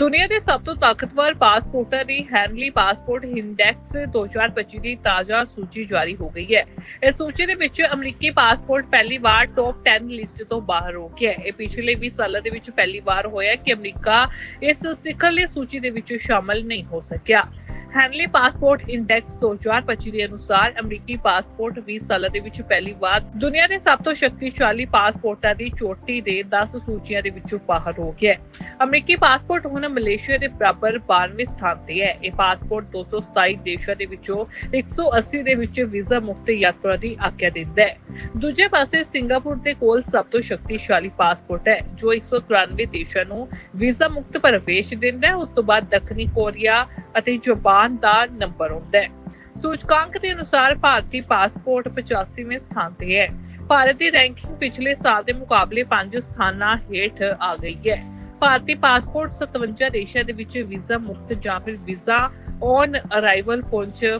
ਦੁਨੀਆ ਦੇ ਸਭ ਤੋਂ ਤਾਕਤਵਰ ਪਾਸਪੋਰਟਾਂ ਦੀ ਹੈਨਲੀ ਪਾਸਪੋਰਟ ਇੰਡੈਕਸ 2025 ਦੀ ਤਾਜ਼ਾ ਸੂਚੀ ਜਾਰੀ ਹੋ ਗਈ ਹੈ। ਇਸ ਸੂਚੀ ਦੇ ਵਿੱਚ ਅਮਰੀਕੀ ਪਾਸਪੋਰਟ ਪਹਿਲੀ ਵਾਰ ਟੌਪ 10 ਲਿਸਟ ਤੋਂ ਬਾਹਰ ਹੋ ਗਿਆ ਹੈ। ਇਹ ਪਿਛਲੇ 20 ਸਾਲਾਂ ਦੇ ਵਿੱਚ ਪਹਿਲੀ ਵਾਰ ਹੋਇਆ ਕਿ ਅਮਰੀਕਾ ਇਸ ਸਿਖਰਲੀ ਸੂਚੀ ਦੇ ਵਿੱਚ ਸ਼ਾਮਲ ਨਹੀਂ ਹੋ ਸਕਿਆ। ਹੈਨਲੀ ਪਾਸਪੋਰਟ ਇੰਡੈਕਸ 2025 ਦੇ ਅਨੁਸਾਰ ਅਮਰੀਕੀ ਪਾਸਪੋਰਟ 20 ਸਾਲਾਂ ਦੇ ਵਿੱਚ ਪਹਿਲੀ ਵਾਰ ਦੁਨੀਆ ਦੇ ਸਭ ਤੋਂ ਸ਼ਕਤੀਸ਼ਾਲੀ ਪਾਸਪੋਰਟਾਂ ਦੀ ਚੋਟੀ ਦੇ 10 ਸੂਚੀਆਂ ਦੇ ਵਿੱਚੋਂ ਬਾਹਰ ਹੋ ਗਿਆ ਹੈ। ਅਮਰੀਕੀ ਪਾਸਪੋਰਟ ਹੁਣ ਮਲੇਸ਼ੀਆ ਦੇ ਬਰਾਬਰ 12ਵੇਂ ਸਥਾਨ ਤੇ ਹੈ। ਇਹ ਪਾਸਪੋਰਟ 227 ਦੇਸ਼ਾਂ ਦੇ ਵਿੱਚੋਂ 180 ਦੇ ਵਿੱਚ ਵੀਜ਼ਾ ਮੁਕਤ ਯਾਤਰਾ ਦੀ ਆਗਿਆ ਦਿੰਦਾ ਹੈ। ਦੂਜੇ ਪਾਸੇ ਸਿੰਗਾਪੁਰ ਦੇ ਕੋਲ ਸਭ ਤੋਂ ਸ਼ਕਤੀਸ਼ਾਲੀ ਪਾਸਪੋਰਟ ਹੈ, ਜੋ 193 ਦੇਸ਼ਾਂ ਨੂੰ ਵੀਜ਼ਾ ਮੁਕਤ ਪ੍ਰਵੇਸ਼ ਦਿੰਦਾ ਹੈ। ਉਸ ਤੋਂ ਬਾਅਦ ਦੱਖਣੀ ਕੋਰੀਆ ਅਤੇ ਜਾਪਾਨ ਦਾ ਨੰਬਰ ਆਉਂਦਾ ਹੈ। ਸੂਚਕਾਂਕ ਦੇ ਅਨੁਸਾਰ ਭਾਰਤੀ ਪਾਸਪੋਰਟ 85ਵੇਂ ਸਥਾਨ ਤੇ ਹੈ। ਭਾਰਤ ਦੀ ਰੈਂਕਿੰਗ ਪਿਛਲੇ ਸਾਲ ਦੇ ਮੁਕਾਬਲੇ 5 ਸਥਾਨਾਂ ਹੇਠ ਆ ਗਈ ਹੈ। ਭਾਰਤੀ ਪਾਸਪੋਰਟ 57 ਦੇਸ਼ਾਂ ਦੇ ਵਿੱਚ ਵੀਜ਼ਾ ਮੁਕਤ ਜਾਂ ਫਿਰ ਵੀਜ਼ਾ ਔਨ ਅਰਾਈਵਲ ਪਹੁੰਚ